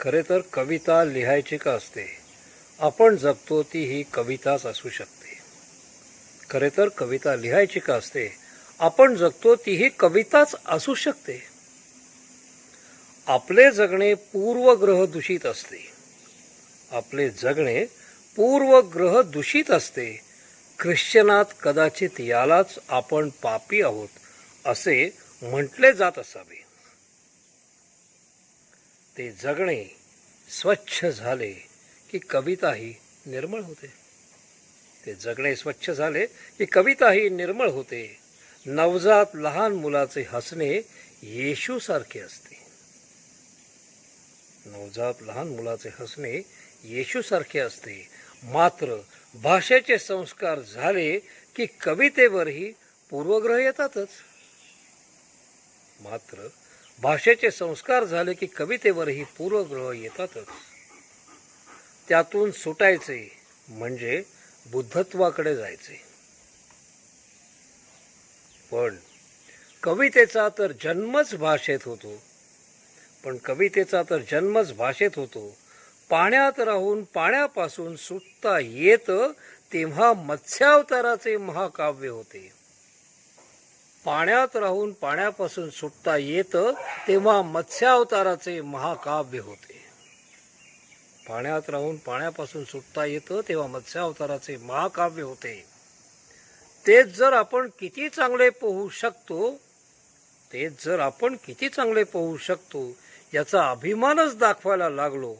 खरे तर कविता लिहायची का असते? आपण जगतो ती ही कविताच असू शकते. खरे तर कविता लिहायची का असते? आपण जगतो ती ही कविताच असू शकते. आपले जगणे पूर्वग्रह दूषित असते. आपले जगणे पूर्वग्रह दूषित असते. ख्रिश्चनात कदाचित यालाच आपण पापी आहोत असे म्हटले जात असावे. ते जगणे स्वच्छ झाले की कविताही निर्मळ होते. ते जगणे स्वच्छ झाले की कविताही निर्मळ होते. नवजात लहान मुलाचे हसणे येशूसारखे असते. नवजात लहान मुलाचे हसणे येशूसारखे असते. मात्र भाषेचे संस्कार झाले की कवितेवरही पूर्वग्रह येतातच. मात्र भाषेचे संस्कार झाले की कवितेवरही पूर्वग्रह येतातच. त्यातून सुटायचे म्हणजे बुद्धत्वाकडे जायचे. पण कवितेचा तर जन्मच भाषेत होतो. पण कवितेचा तर जन्मच भाषेत होतो. पाण्यात राहून पाण्यापासून सुटता येत तेव्हा मत्स्यावताराचे महाकाव्य होते. पाण्यात राहून पाण्यापासून सुटता येतं तेव्हा मत्स्यावताराचे महाकाव्य होते. पाण्यात राहून पाण्यापासून सुटता येतं तेव्हा मत्स्यावताराचे महाकाव्य होते. तेच जर आपण किती चांगले पोहू शकतो तेच जर आपण किती चांगले पोहू शकतो याचा अभिमानच दाखवायला लागलो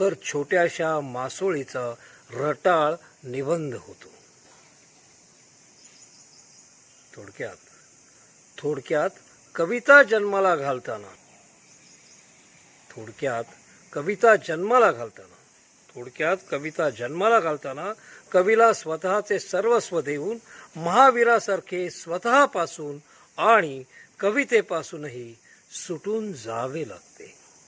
तर छोट्याशा मासोळीचा रटाळ निबंध होतो. थोडक्यात थोडक्यात कविता जन्माला घालताना. थोडक्यात कविता जन्माला घालताना. थोडक्यात कविता जन्माला घालताना कवीला स्वतःचे सर्वस्व देऊन महावीरासारखे स्वतःपासून आणि कवितेपासूनही सुटून जावे लागते.